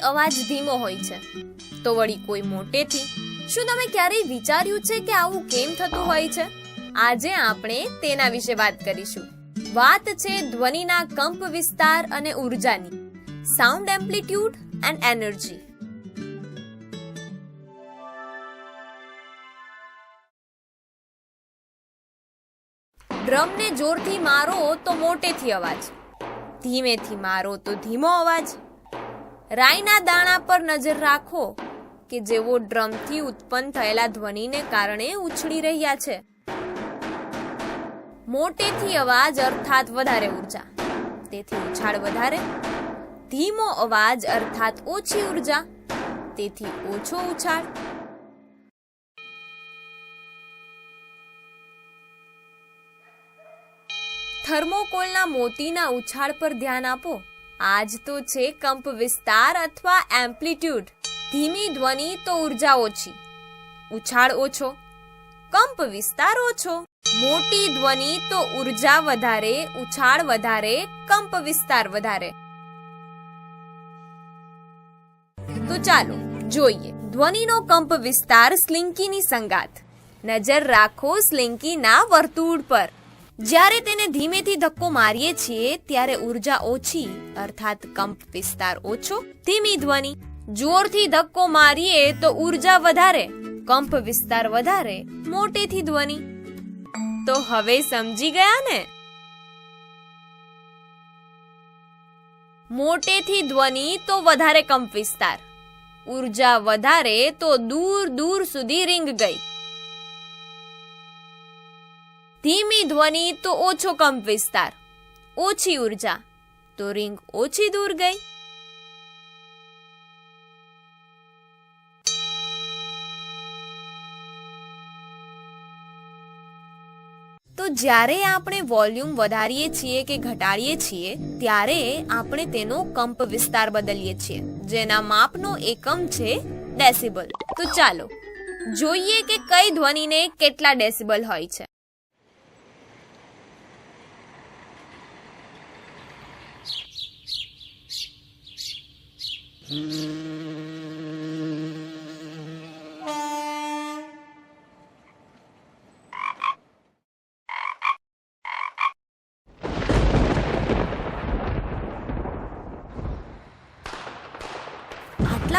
અવાજ ધીમો હોય છે. તો વળી કોઈ મોટેથી, શું તમે ક્યારેય વિચાર્યું છે કે આવું કેમ થતું હોય છે? આજે આપણે તેના વિશે વાત કરીશું. વાત છે ધ્વનિના કંપ વિસ્તાર અને ઉર્જાની. સાઉન્ડ એમ્પ્લિટ્યુડ એન્ડ એનર્જી ડ્રમને જોરથી મારો તો મોટેથી અવાજ. ધીમેથી મારો તો ધીમો અવાજ. રાઈના દાણા પર નજર રાખો કે જેવો ડ્રમથી ઉત્પન્ન થયેલા ધ્વનિને કારણે ઉછળી રહ્યા છે. મોટેથી અવાજ અર્થાત વધારે ઊર્જા. તેથી ઉછાળ વધારે, ધીમો અવાજ અર્થાત ઓછી ઊર્જા, તેથી ઓછો ઉછાળ. થર્મોકોલના મોતીના ઉછાળ પર ધ્યાન આપો. આજ તો છે કંપ વિસ્તાર અથવા એમ્પ્લિટ્યુડ. ધીમી ધ્વનિ તો ઊર્જા ઓછી. ઉછાળ ઓછો. કંપ વિસ્તાર ઓછો. મોટી ધ્વનિ તો ઊર્જા વધારે, ઉછાળ વધારે, કંપ વિસ્તાર વધારે. તો ચાલો જોઈએ. ધ્વનિનો કંપ વિસ્તાર સ્લિંકીની સંગાત. નજર રાખો સ્લિંકીના વર્તુળ પર. જ્યારે તેને ધીમેથી ધક્કો મારીએ છીએ, ત્યારે ઊર્જા ઓછી, અર્થાત કંપ વિસ્તાર ઓછો, ધીમી ધ્વનિ. જોરથી ધક્કો મારીએ તો ઊર્જા વધારે, કંપ વિસ્તાર વધારે, મોટેથી ધ્વનિ. તો હવે સમજી ગયા ને? મોટેથી ધ્વનિ તો વધારે કંપ વિસ્તાર. ઊર્જા વધારે તો દૂર દૂર સુધી રીંગ ગઈ. ધીમી ધ્વનિ તો ઓછો કંપ વિસ્તાર. ઓછી ઊર્જા તો રિંગ ઓછી દૂર ગઈ. તો જ્યારે આપણે વોલ્યુમ વધારીએ છીએ કે ઘટાડીએ છીએ, ત્યારે આપણે તેનો કંપ વિસ્તાર બદલીએ છીએ, જેના માપનો એકમ છે ડેસિબલ. તો ચાલો, જોઈએ કે કઈ ધ્વનિને કેટલા ડેસિબલ હોય છે. આટલા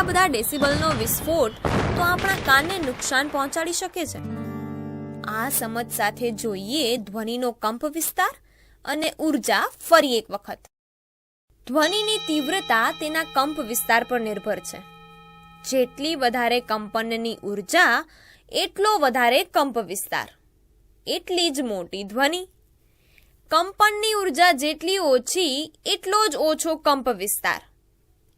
બધા ડેસિબલનો વિસ્ફોટ તો આપણા કાનને નુકસાન પહોંચાડી શકે છે. આ સમજ સાથે જોઈએ ધ્વનિનો કંપ વિસ્તાર અને ઊર્જા ફરી એક વખત. ધ્વનિની તીવ્રતા તેના કંપ વિસ્તાર પર નિર્ભર છે. જેટલી વધારે કંપનની ઊર્જા, એટલો વધારે કંપ વિસ્તાર. એટલી જ મોટી ધ્વનિ. કંપનની ઊર્જા જેટલી ઓછી, એટલો જ ઓછો કંપ વિસ્તાર.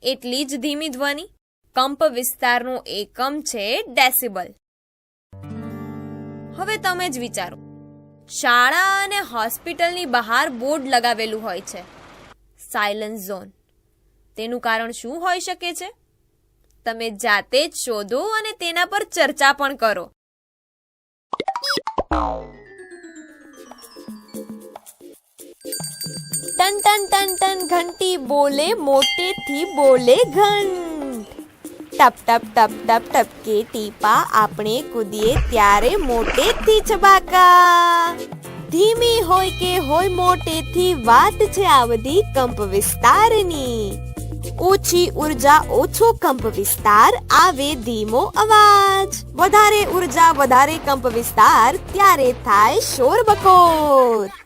એટલી જ ધીમી ધ્વનિ. કંપ વિસ્તારનો એકમ છે ડેસિબલ. હવે તમે જ વિચારો. શાળા અને હોસ્પિટલની બહાર બોર્ડ લગાવેલું હોય છે. સાયલન્સ ઝોન તેનું કારણ શું હોઈ શકે છે? તમે જાતે જ શોધો અને તેના પર ચર્ચા પણ કરો. ટન ટન ટન ટન ઘંટી બોલે, મોટેથી બોલે ઘંટ. ટપ ટપ ટપ ટપ ટપકે ટીપા, આપણે કૂદીએ ત્યારે મોટેથી છબાકા. ધીમી હોય કે હોય મોટેથી વાત છે આ બધી કંપ વિસ્તારની. ઓછી ઊર્જા, ઓછો કંપ વિસ્તાર, આવે ધીમો અવાજ. વધારે ઊર્જા, વધારે કંપ વિસ્તાર, ત્યારે થાય શોર બકોર